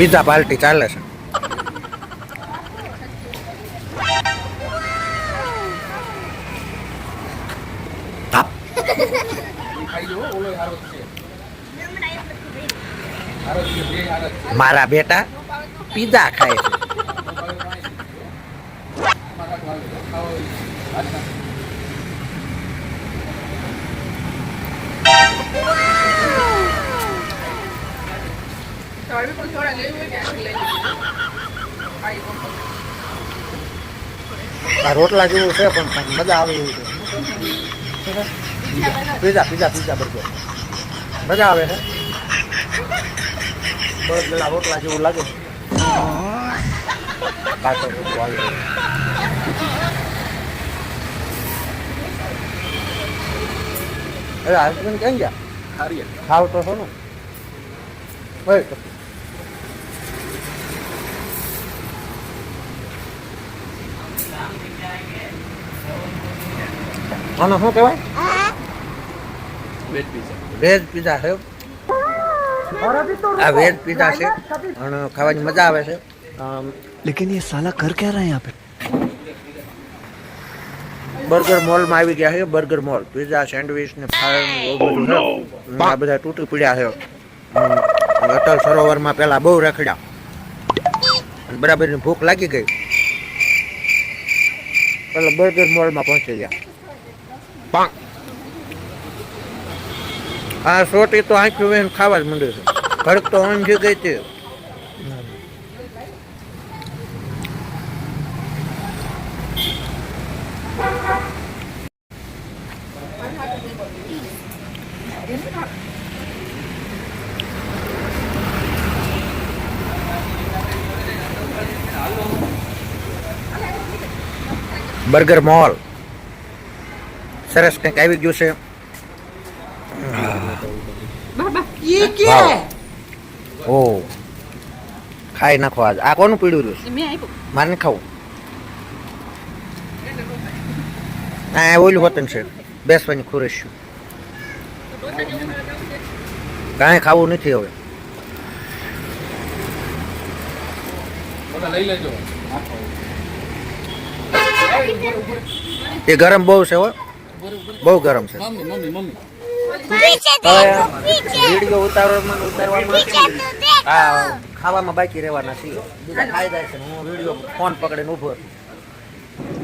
Pizza party ચાલે છે. મારા બેટા પીઝા ખાય છે. આ રોટલા જેવું છે પણ મજા આવે એવું છે. પીઝા પીઝા પીઝા બર્ગર મજા આવે છે બસ પેલા રોટલા જેવું લાગે. કાચો રોટલો આવે અરે હસબન્ડ કેમ ગયા? ખાવ તો છો ને આને શું કહેવાય? વેજ પીઝા વેજ પીઝા છે. આ વેજ પીઝા છે. અને ખાવાની મજા આવે છે. લેકિન એ સાલા કર ક્યાં રહે યહાં પે? બર્ગર મોલમાં આવી ગયા છે બર્ગર મોલ પીઝા સેન્ડવિચ ને ફાયર oh, આ બધા તૂટી પડ્યા છે. અટલ સરોવરમાં પેલા બહુ રખડ્યા. બરાબર ભૂખ લાગી ગઈ. પેલા બર્ગર મોલમાં પહોંચી ગયા. આ સોટી તો આંખ્યું વેન ખાવા જ માંડ્યું છે. ઘડક તો ઊંઘી ગઈ હતી. બર્ગર મોલ સરસ કંઈક આવી ગયું છે. ઓ. ખાઈ નાખો આજ. આ કોનું પીડ્યું રહ્યું મારે ખાવું. આ ઓલું હોતન છે. બેસવાની ખુરશ. કાંઈ ખાવું નથી હવે. એ ગરમ બહુ છે હો. બહુ ગરમ છે. Mummy mummy mummy. વીડિયો ઉતારવામાં ઉતારવામાં આ ખાવામાં બાકી રહેવાના છીએ. બીજા ખાઈ જાય છે હું વીડિયો ફોન પકડીને ઊભો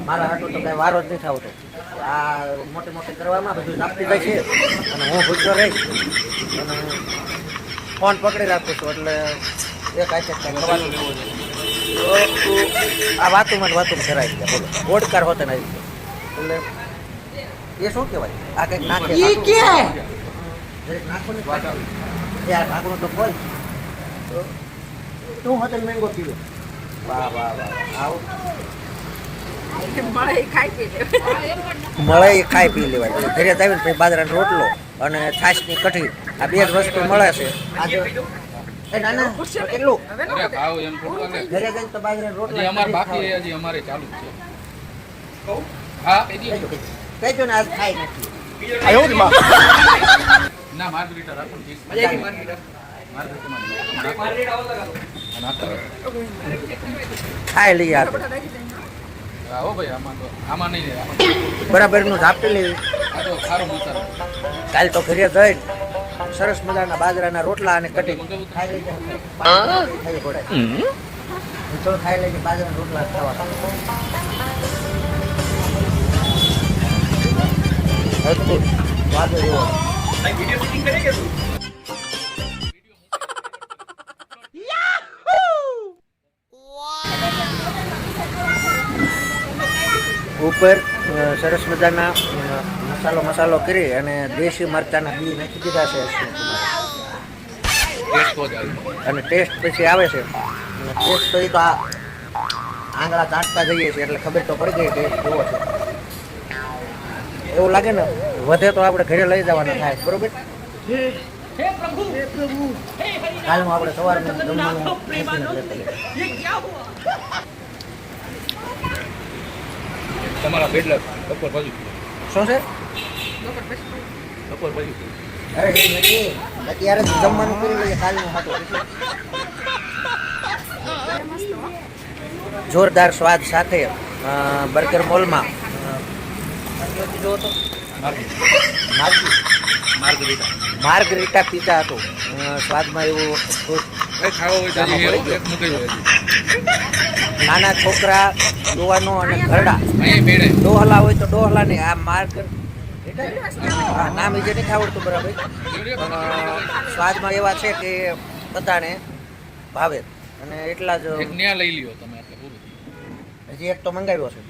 મારા હાટું તો કઈ વારો જ નથી આવતો. આ મોટી મોટી કરવામાં બધું આપતી જાય છે. અને હું ભૂલતો રહીશ અને ફોન પકડી રાખું છું એટલે એક આચે ખવાનું આ વાતુમાં ને વાતું ફેરાય છે. બોલો. ઓડકાર હોતે નહીં એટલે એ શું કહેવાય? આ કંઈક નાખે. ઈ કે? યાર નાખવાનું તો બોલ તું હતો મેંગો પીવો. વાહ વાહ વાહ. આવો. મળે ખાઈ પી લેવાય. ઘરે આવીને પછી બાજરાનો રોટલો અને છાશની કઠી આ બે જ વસ્તુ મળે છે. ઘરે બાકી હજી અમારે ચાલુ છે. કહેજો ને આજ ખાઈ નથી. ના માર્ગરીટા રાખો ને, ચીઝ. માર્ગરીટામાં માર્ગરીટા ખાઈ લઈએ હો તો લેવી કાલ ઘરે સરસ મજાના બાજરાના રોટલા અને કટી ખાઈ લેજે ખાઈ પડાય તો ખાઈ લેજે બાજરાના રોટલા ખાવા. ઉપર સરસ મજાના મસાલો મસાલો કરી અને દેશી મરચાના બી નાખી દીધા છે. અને ટેસ્ટ પછી આવે છે. ટેસ્ટ તો એ તો આંગળા ચાટતા જઈએ છીએ એટલે ખબર તો પડી ગઈ ટેસ્ટ કેવો છે. એવું લાગે ને? વધે તો આપણે ઘરે લઈ જવાના થાય બરોબર? હાલમાં આપણે સવારમાં. તમારા બેડલા બપોર બાજુ શું છે? બપોર બાજુ અત્યારે જમવાનું કરી લઈએ કાલનું હતું જોરદાર સ્વાદ સાથે બર્ગર મોલમાં. માર્ગરીટા પીતા હતો. સ્વાદમાં એવું નાના છોકરા યુવાનો અને ઘરડા. ડોહલા હોય તો ડોહલા નહીં આ માર્ગ નામ એ જે નથી આવડતું બરાબર. પણ સ્વાદમાં એવા છે કે બધાને ભાવે. અને એટલા જ લઈ લ્યો તમે હજી એક તો મંગાવ્યો છે?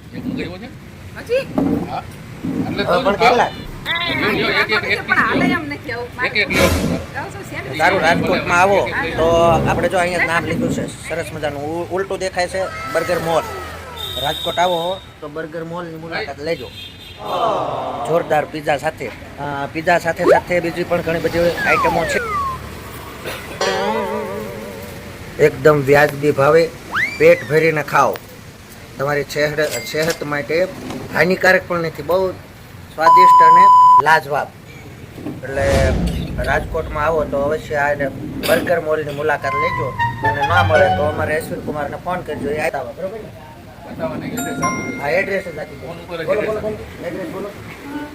સારું રાજકોટમાં આવો. તો આપણે જો અહીંયા નામ લીધું છે. સરસ મજાનું. ઉલટું દેખાય છે બર્ગર મોલ. રાજકોટ આવો તો બર્ગર મોલની મુલાકાત લેજો. જોરદાર પીઝા સાથે. પીઝા સાથે સાથે બીજી પણ ઘણી બધી આઈટમો છે. એકદમ વ્યાજબી ભાવે. પેટ ભરીને ખાઓ. તમારી સેહત સેહત માટે હાનિકારક પણ નથી બહુ સ્વાદિષ્ટ અને લાજવાબ. એટલે રાજકોટમાં આવો તો અવશ્ય આ બર્ગર મોલની મુલાકાત લેજો. અને ના મળે તો અમારે અશ્વિન કુમારને ફોન કરજો એ આવતા બરોબર. હા એડ્રેસ જ. એડ્રેસ બોલો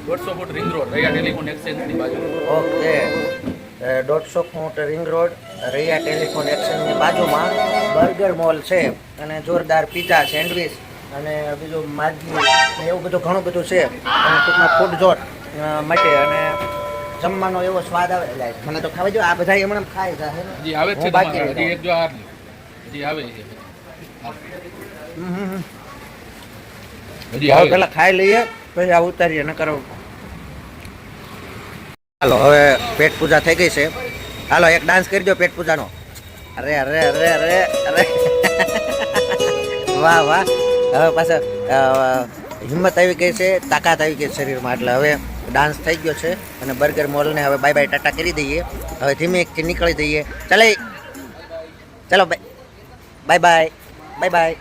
દોઢસો foot ring road Raiya telephone એક્સચેન્જની બાજુ. ઓકે. દોઢસો foot ring road Raiya telephone એક્સચેન્જની બાજુમાં. બર્ગર મોલ છે અને જોરદાર પીઝા સેન્ડવિચ અને બીજું માજી એવું બધું ઘણું બધું છે. અને ટૂંકમાં ફૂડ જોટ માટે અને જમવાનો એવો સ્વાદ આવે એટલે મને તો ખાવા જો આ બધા હમણાં ખાય છે ને? આવે છે બાકી જો આવે છે. હજી આવે. પેલા ખાઈ લઈએ પછી આ ઉતારીએ ન કરો હાલો હવે પેટ પૂજા થઈ ગઈ છે. હાલો એક ડાન્સ કરી દો પેટ પૂજાનો અરે અરે અરે અરે અરે વાહ વાહ. હવે પાછા હિંમત આવી ગઈ છે, તાકાત આવી ગઈ શરીરમાં. એટલે હવે ડાન્સ થઈ ગયો છે અને બર્ગર મોલને હવે બાય બાય ટાટા કરી દઈએ. હવે ધીમે એકથી નીકળી દઈએ. ચાલે. ચલો bye bye bye bye bye